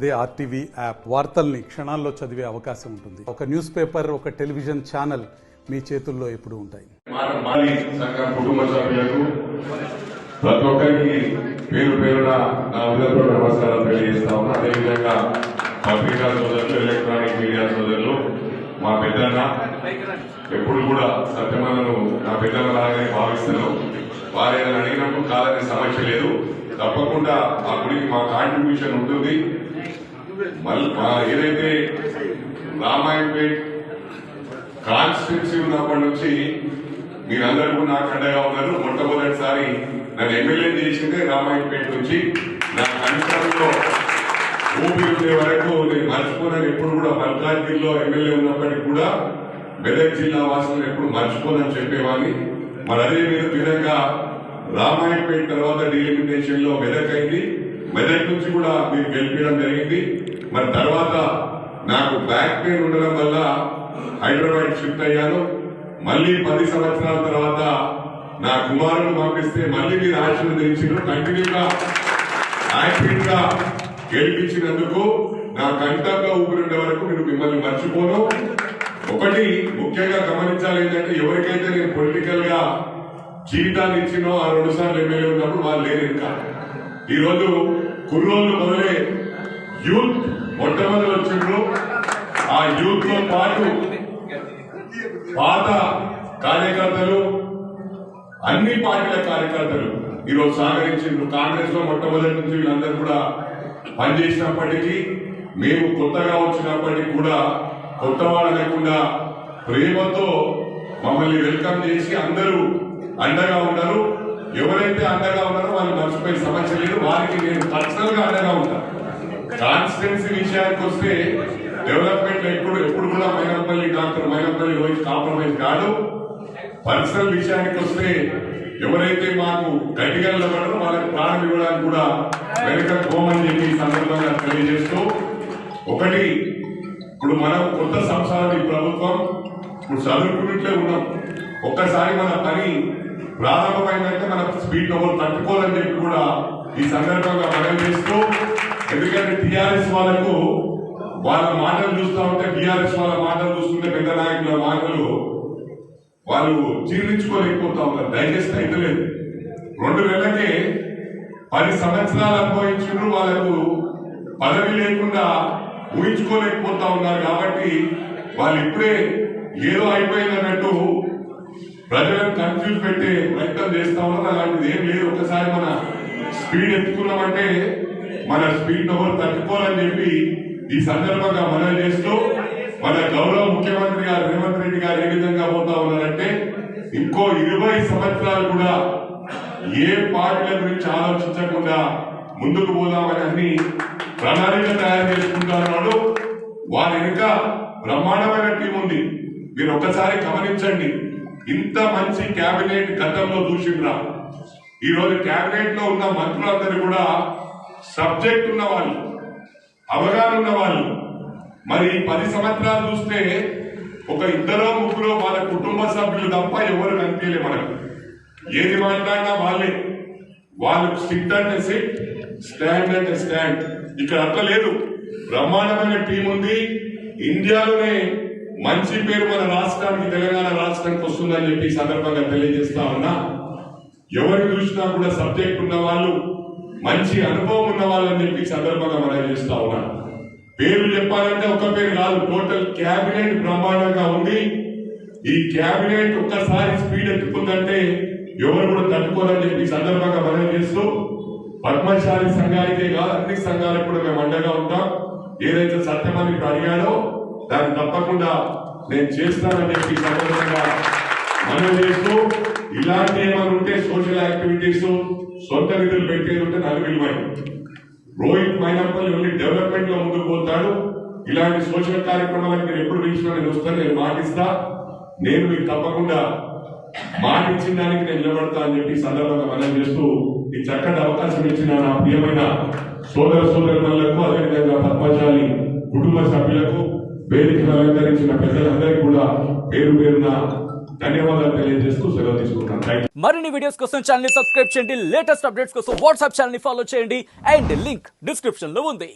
అదే RTV app వార్తల్ని క్షణాల్లో చదివే అవకాశం ఉంటుంది. ఒక న్యూస్ పేపర్ ఒక టెలివిజన్ ఛానల్ మీ చేతుల్లో ఎప్పుడు ఉంటాయి. కుటుంబ సభ్యులకు ప్రతి ఒక్కరికి పేరు పేరున నా తెలియజేస్తా ఉన్నా. అదేవిధంగా పత్రికా సోదరులు ఎలక్ట్రానిక్ మీడియా సోదరులు మా పెద్దన్న ఎప్పుడు కూడా సత్యమన్నను నా పెద్దన్న లాగానే భావిస్తున్నాను వారు ఏదైనా అడిగినప్పుడు కాదని సమస్య లేదు. తప్పకుండా ఆ గుడికి మా కాంట్రిబ్యూషన్ ఉంటుంది. మళ్ళీ ఏదైతే రామాయణపేట్ కాన్స్టిట్యున్సీ ఉన్నప్పటి నుంచి మీరందరూ కూడా నాకు అండగా ఉన్నారు. మొట్టమొదటిసారి నన్ను ఎమ్మెల్యే చేసిందే రామాయణపేట నుంచి. నా కనిష్టంలో ఊపి ఉండే వరకు నేను మర్చిపోనని ఎప్పుడు కూడా మల్కాజ్గిరిలో ఎమ్మెల్యే ఉన్నప్పటికీ కూడా మెదక్ జిల్లా వాసులను ఎప్పుడు మర్చిపోనని చెప్పేవాడిని. మరి అదే విధంగా రామాయణపేట తర్వాత డిలిమిటేషన్లో మెదక్ అయింది. మెదక్ నుంచి కూడా మీరు గెలిపించడం జరిగింది. మరి తర్వాత నాకు బ్యాక్ పెయిన్ ఉండడం వల్ల హైదరాబాద్ షిఫ్ట్ అయ్యాను. మళ్ళీ పది సంవత్సరాల తర్వాత నా కుమారుడు పంపిస్తే మళ్ళీ మీరు ఆశీర్వదించారు కంటిన్యూగా యాక్టివ్గా గెలిపించినందుకు నా కంఠంగా ఊపిరిండే వరకు నేను మిమ్మల్ని మర్చిపోను. ఒకటి ముఖ్యంగా గమనించాలి ఏంటంటే ఎవరికైతే నేను పొలిటికల్గా జీవితాన్ని ఇచ్చినో ఆ రెండు సార్లు ఎమ్మెల్యే ఉన్నప్పుడు వాళ్ళు లేరు ఇంకా. ఈరోజు కుర్రోళ్ళు మొదలే యూత్ మొట్టమొదటి వచ్చిండ్రు. ఆ యూత్తో పాటు పాత కార్యకర్తలు అన్ని పార్టీల కార్యకర్తలు ఈరోజు సహకరించిండ్రు. కాంగ్రెస్లో మొట్టమొదటి నుంచి వీళ్ళందరూ కూడా పనిచేసినప్పటికీ మేము కొత్తగా వచ్చినప్పటికీ కూడా కొత్త వాళ్ళు లేకుండా ప్రేమతో మమ్మల్ని వెల్కమ్ చేసి అందరూ అండగా ఉన్నారు ఎవరైతే అండగా ఉన్నారో వాళ్ళు మర్చిపోయే సమస్య లేదు. వారికి నేను పర్సనల్గా అండగా ఉంటాను కాన్స్టిట్యున్సీ విషయానికి వస్తే డెవలప్మెంట్ ఎప్పుడు ఎప్పుడు కూడా మైనపల్లి డాక్టర్ మైనపల్లి రోజు కాంప్రమైజ్ కాదు. పర్సనల్ విషయానికి వస్తే ఎవరైతే మాకు గట్టిగా నిలబడరో వాళ్ళకి ప్రాణం ఇవ్వడానికి కూడా వెనక పోమని చెప్పి సందర్భంగా తెలియజేస్తూ ఒకటి ఇప్పుడు మనం కొత్త సంస్థలు ఈ ప్రభుత్వం ఇప్పుడు చదువుకున్నట్లే ఉన్నాం. ఒక్కసారి మన పని ప్రారంభమైందంటే మన స్పీడ్ డబుల్ తట్టుకోవాలని చెప్పి కూడా ఈ సందర్భంగా మనం చేస్తూ ఎందుకంటే టిఆర్ఎస్ వాళ్ళకు వాళ్ళ మాటలు చూస్తా ఉంటే టిఆర్ఎస్ వాళ్ళ మాటలు చూస్తుంటే పెద్ద నాయకుల మాటలు వాళ్ళు జీర్ణించుకోలేకపోతా ఉన్నారు డైజెస్ట్ అయితలేదు. రెండు నెలలకే పది సంవత్సరాలు అనుభవించుండ్రు వాళ్ళకు పదవి లేకుండా ఊహించుకోలేకపోతా ఉన్నారు కాబట్టి వాళ్ళు ఇప్పుడే ఏదో అయిపోయిందన్నట్టు ప్రజలను కన్ఫ్యూజ్ పెట్టే ప్రయత్నం చేస్తా ఉన్నారు అలాంటిది ఏం లేదు. ఒకసారి మన స్పీడ్ ఎత్తుకున్నామంటే మన స్పీడ్ ఎవరు తట్టుకోవాలని చెప్పి ఈ సందర్భంగా మనం చేస్తూ మన గౌరవ ముఖ్యమంత్రి గారు రేవంత్ రెడ్డి గారు ఏ విధంగా పోతా ఉన్నారంటే ఇంకో ఇరవై సంవత్సరాలు కూడా ఏ పార్టీల గురించి ఆలోచించకుండా ముందుకు పోదామని అన్ని ప్రణాళిక తయారు చేసుకుంటున్నాడు వారి వెనుక బ్రహ్మాండమైన టీం ఉంది. మీరు ఒక్కసారి గమనించండి. ఇంత మంచి కేబినెట్ గతంలో చూసిండ్రా ఈ కేబినెట్లో ఉన్న మంత్రులందరూ కూడా సబ్జెక్ట్ ఉన్న వాళ్ళు అవగాహన ఉన్న వాళ్ళు. మరి పది సంవత్సరాలు చూస్తే ఒక ఇద్దరో ముగ్గురో వాళ్ళ కుటుంబ సభ్యులు తప్ప ఎవరు కనిపించలే మనకు. ఏది మాట్లాడినా వాళ్ళే. వాళ్ళు సిట్ అంటే సిట్ స్టాండ్ అంటే స్టాండ్. ఇక్కడ అట్లా లేదు. బ్రహ్మాండమైన టీం ఉంది. ఇండియాలోనే మంచి పేరు మన రాష్ట్రానికి తెలంగాణ రాష్ట్రానికి వస్తుందని చెప్పి సందర్భంగా తెలియజేస్తా ఉన్నా ఎవరిని చూసినా కూడా సబ్జెక్ట్ ఉన్న వాళ్ళు మంచి అనుభవం ఉన్న వాళ్ళని చెప్పి సందర్భంగా మనం చేస్తా ఉన్నా. పేరు చెప్పాలంటే ఒక పేరు కాదు టోటల్ క్యాబినెట్ బ్రహ్మాండంగా ఉంది. ఈ క్యాబినెట్ ఒక్కసారి స్పీడ్ ఎత్తుకుందంటే ఎవరు కూడా తట్టుకోరని చెప్పి సందర్భంగా మనం చేస్తూ పద్మశాలి సంఘానికే కాదు అన్ని సంఘాలకు కూడా మేము అండగా ఉంటాం. ఏదైతే సత్యమని అడిగాడో దాన్ని తప్పకుండా నేను చేస్తానని చెప్పి సందర్భంగా మనం చేస్తూ ఇలాంటి ఏమైనా ఉంటే సోషల్ యాక్టివిటీస్ సొంత నిధులు పెట్టేది ఉంటే నాకు విలువైంది. రోహిత్ మైనప్పల్లి ఓన్లీ డెవలప్మెంట్లో ముందుకు పోతాడు. ఇలాంటి సోషల్ కార్యక్రమాలకు మీరు ఎప్పుడు పిలిచినా నేను వస్తాను నేను మాటిస్తా. నేను మీకు తప్పకుండా మాటిచ్చిన దానికి నేను నిలబడతా అని చెప్పి సందర్భంగా మనం చేస్తూ ఈ చక్కటి అవకాశం ఇచ్చిన నా ప్రియమైన సోదర సోదరులకు అదేవిధంగా పద్మశాలి కుటుంబ సభ్యులకు వేదికను అలంకరించిన పెద్దలందరికీ కూడా పేరు పేరున ధన్యవాదాలు తెలియజేస్తూ సెలవు తీసుకుంటాను మరిన్ని వీడియోస్ కోసం ఛానల్ సబ్స్క్రైబ్ చేయండి. లేటెస్ట్ అప్డేట్స్ కోసం వాట్సాప్ ఛానల్ ఫాలో చేయండి. అండ్ లింక్ డిస్క్రిప్షన్లో ఉంది.